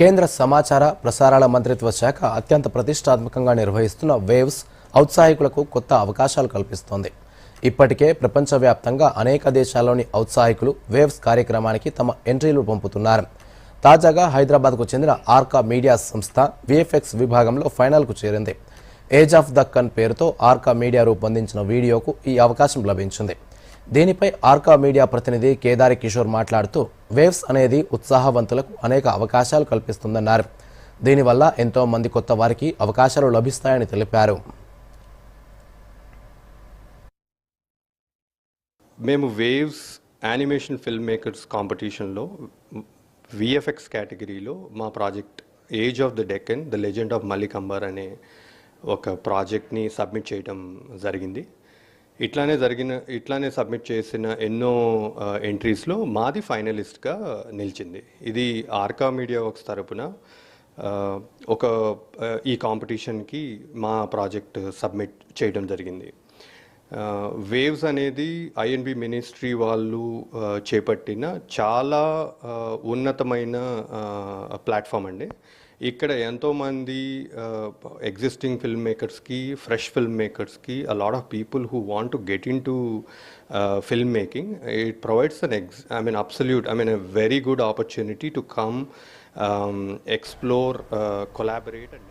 కేంద్ర సమాచార ప్రసారాల మంత్రిత్వ శాఖ అత్యంత ప్రతిష్టాత్మకంగా నిర్వహిస్తున్న వేవ్స్ ఔత్సాహికులకు కొత్త అవకాశాలు కల్పిస్తోంది. ఇప్పటికే ప్రపంచవ్యాప్తంగా అనేక దేశాల్లోని ఔత్సాహికులు వేవ్స్ కార్యక్రమానికి తమ ఎంట్రీలు పంపుతున్నారు. తాజాగా హైదరాబాద్కు చెందిన ఆర్కా మీడియా సంస్థ విఎఫ్ఎక్స్ విభాగంలో ఫైనల్కు చేరింది. ఏజ్ ఆఫ్ దక్కన్ పేరుతో ఆర్కా మీడియా రూపొందించిన వీడియోకు ఈ అవకాశం లభించింది. దీనిపై ఆర్కా మీడియా ప్రతినిధి కేదారి కిషోర్ మాట్లాడుతూ వేవ్స్ అనేది ఉత్సాహవంతులకు అనేక అవకాశాలు కల్పిస్తుందన్నారు. దీనివల్ల ఎంతో మంది కొత్త వారికి అవకాశాలు లభిస్తాయని తెలిపారు. మేము వేవ్స్ యానిమేషన్ ఫిల్మ్ మేకర్స్ కాంపిటీషన్లో విఎఫ్ఎక్స్ కేటగిరీలో మా project age of the Deccan the legend of Malik Amber అనే ఒక ప్రాజెక్ట్ని సబ్మిట్ చేయడం జరిగింది. ఇట్లానే జరిగిన ఇట్లానే సబ్మిట్ చేసిన ఎన్నో ఎంట్రీస్లో మాది ఫైనలిస్ట్గా నిలిచింది. ఇది ఆర్కా మీడియా వర్క్స్ తరపున ఒక ఈ కాంపిటీషన్కి మా ప్రాజెక్ట్ సబ్మిట్ చేయడం జరిగింది. వేవ్స్ అనేది ఐఎన్బి మినిస్ట్రీ వాళ్ళు చేపట్టిన చాలా ఉన్నతమైన ప్లాట్ఫామ్ అండి. ఇక్కడ ఎంతోమంది ఎగ్జిస్టింగ్ ఫిల్మ్ మేకర్స్కి fresh film మేకర్స్కి a lot of people who want to get into film making it provides an ex I mean absolute I mean a very good opportunity to come explore collaborate and